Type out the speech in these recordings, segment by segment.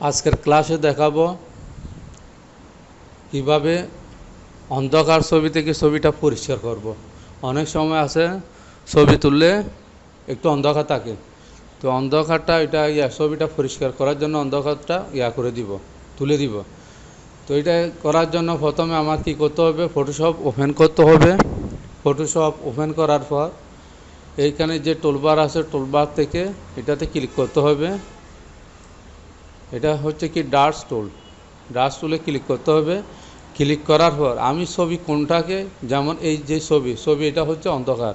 আজকের ক্লাসে দেখাবো কীভাবে অন্ধকার ছবি থেকে ছবিটা পরিষ্কার করব। অনেক সময় আছে ছবি তুললে একটু অন্ধকার থাকে। তো অন্ধকারটা এটা ইয়া, ছবিটা পরিষ্কার করার জন্য অন্ধকারটা ইয়া করে দিব, তুলে দিব। তো এটা করার জন্য প্রথমে আমার কি করতে হবে ফটোশপ ওপেন করতে হবে। ফটোশপ ওপেন করার পর এইখানে যে টোলবার আছে টোলবার থেকে এটাতে ক্লিক করতে হবে। এটা হচ্ছে কি ডার্স টুল। ডার্স টুলে ক্লিক করতে হবে। ক্লিক করার পর আমি ছবি কোনটাকে, যেমন এই যে ছবি ছবি এটা হচ্ছে অন্ধকার।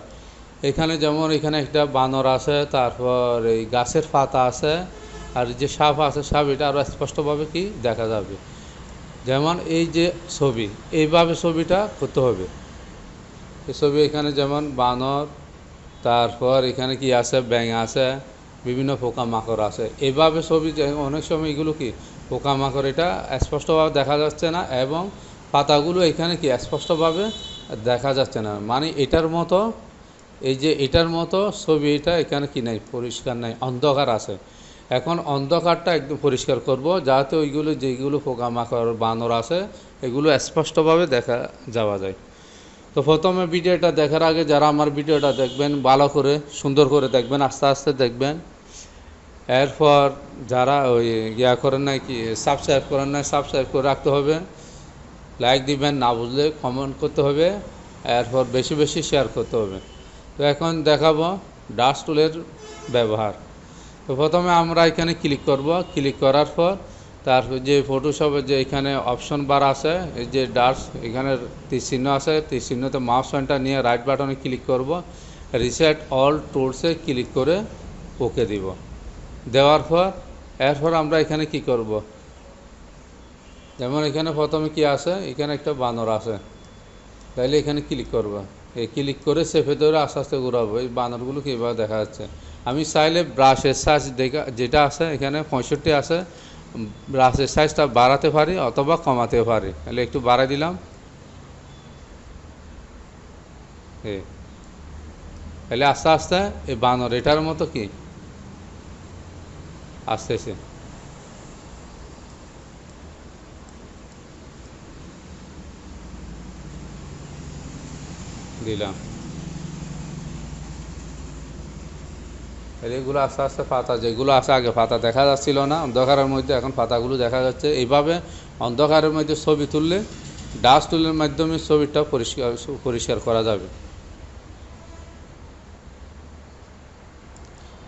এখানে যেমন এখানে একটা বানর আছে, তারপর এই গাছের পাতা আছে, আর যে সাপ আছে, সাপ এটা আরও স্পষ্টভাবে কি দেখা যাবে। যেমন এই যে ছবি, এইভাবে ছবিটা করতে হবে। এই ছবি এখানে যেমন বানর, তারপর এখানে কি আছে, ব্যাঙ আছে বিভিন্ন পোকামাকড় আছে। এভাবে ছবি অনেক সময় এগুলো কি পোকামাকড়, এটা স্পষ্টভাবে দেখা যাচ্ছে না এবং পাতাগুলো এখানে কি স্পষ্টভাবে দেখা যাচ্ছে না। মানে এটার মতো, এই যে এটার মতো ছবি, এটা এখানে কি নাই, পরিষ্কার নাই, অন্ধকার আছে। এখন অন্ধকারটা একদম পরিষ্কার করব, যাতে ওইগুলো যেগুলো পোকামাকড়, বানর আছে, এগুলো স্পষ্টভাবে দেখা যাওয়া যায়। তো প্রথমে ভিডিওটা দেখার আগে যারা আমার ভিডিওটা দেখবেন, ভালো করে, সুন্দর করে দেখবেন, আস্তে আস্তে দেখবেন। এরপর যারা ওই ইয়া করেন নাই কি সাবস্ক্রাইব করেন নাই সাবস্ক্রাইব করে রাখতে হবে। লাইক দিবেন, না বুঝলে কমেন্ট করতে হবে। এরপর বেশি বেশি শেয়ার করতে হবে। তো এখন দেখাবো ডাস্ট টুলের ব্যবহার। তো প্রথমে আমরা এখানে ক্লিক করব। ক্লিক করার পর তারপর যে ফটোশপের যে এখানে অপশন বার আছে, এই যে ডার্স এখানে তীর চিহ্ন আছে তীর চিহ্নতে মাউস পয়েন্টটা নিয়ে রাইট বাটনে ক্লিক করব। রিসেট অল টুলসে ক্লিক করে ওকে দিব। দেওয়ার পর, এরপর আমরা এখানে কি করব? যেমন এখানে প্রথমে কি আছে? এখানে একটা বানর আছে। তাইলে এখানে ক্লিক করব। এই ক্লিক করে সেফে ধরে আস্তে আস্তে ঘুরাবো। এই বানরগুলো কীভাবে দেখা যাচ্ছে। আমি চাইলে ব্রাশের সাইজ দেখা, যেটা আছে এখানে পঁয়ষট্টি আছে। ব্রাশের সাইজটা বাড়াতে পারি অথবা কমাতে পারি। তাহলে একটু বাড়াই দিলাম। তাহলে আস্তে আস্তে এই বানর এটার মতো কি? আসতেছে দিলাম। এগুলো আস্তে আস্তে পাতা, যেগুলো আছে আগে পাতা দেখা যাচ্ছিল না, অন্ধকারের মধ্যে, এখন পাতাগুলো দেখা যাচ্ছে। এইভাবে অন্ধকারের মধ্যে ছবি তুললে ডাস্ট টুলের মাধ্যমে ছবিটা পরিষ্কার পরিষ্কার করা যাবে।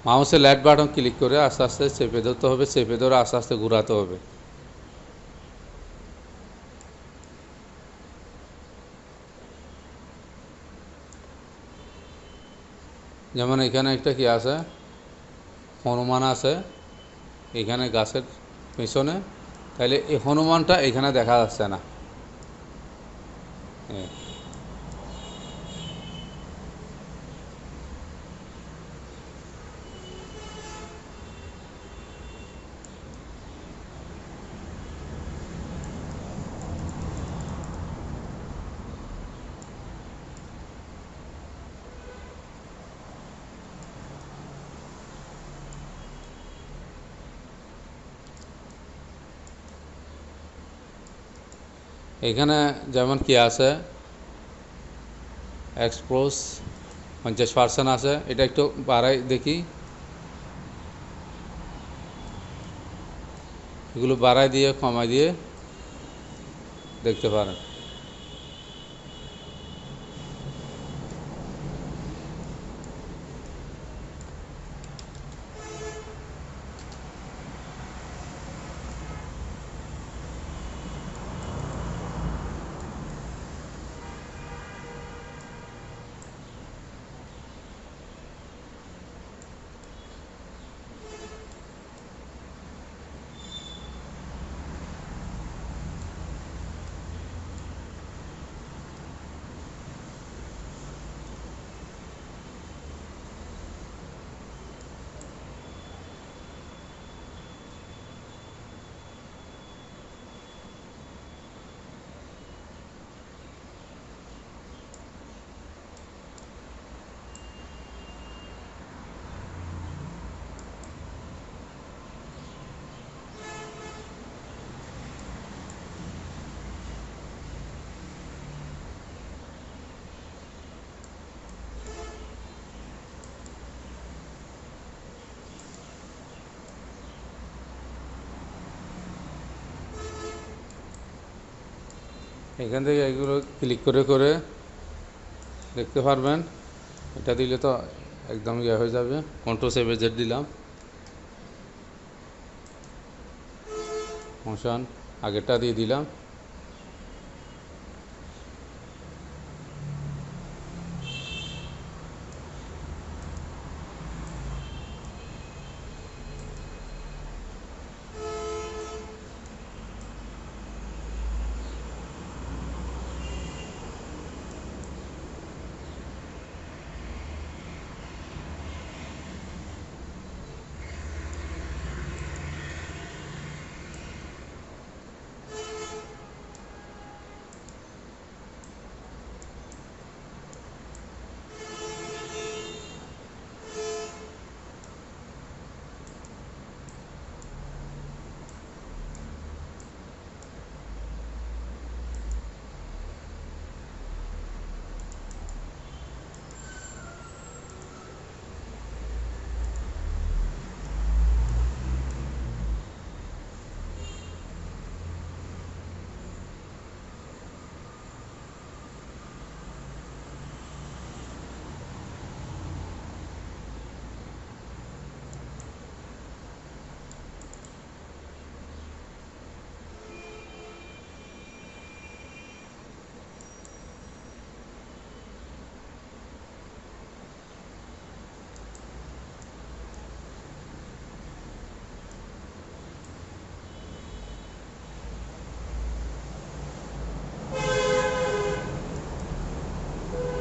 মাউসে লাইট বাটন ক্লিক করে আস্তে আস্তে চেপে ধরতে হবে, চেপে ধরে আস্তে আস্তে ঘুরাতে হবে। যেমন এখানে একটা কি আছে? হনুমান আছে এখানে গাছের পেছনে। তাহলে এই হনুমানটা এখানে দেখা যাচ্ছে না। এখানে যেমন কি আছে এক্সপ্রোস পঞ্চাশ পার্সেন্ট আছে, এটা একটু বাড়াই দেখি। এগুলো বাড়াই দিয়ে, কমাই দিয়ে দেখতে পারেন। এখান থেকে এগুলো ক্লিক করে করে দেখতে পারবেন। এটা দিলে তো একদম ইয়ে হয়ে যাবে। কন্ট্রোল সেভে জেড দিলাম। মোশন আগেরটা দিয়ে দিলাম।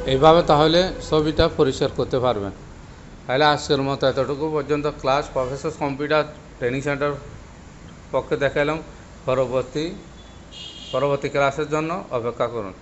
এইভাবে তাহলে ছবিটা পরিষ্কার করতে পারবেন তাহলে আজকের মতো এতটুকু পর্যন্ত class professor computer training centre পক্ষে দেখালাম। পরবর্তী পরবর্তী ক্লাসের জন্য অপেক্ষা করুন।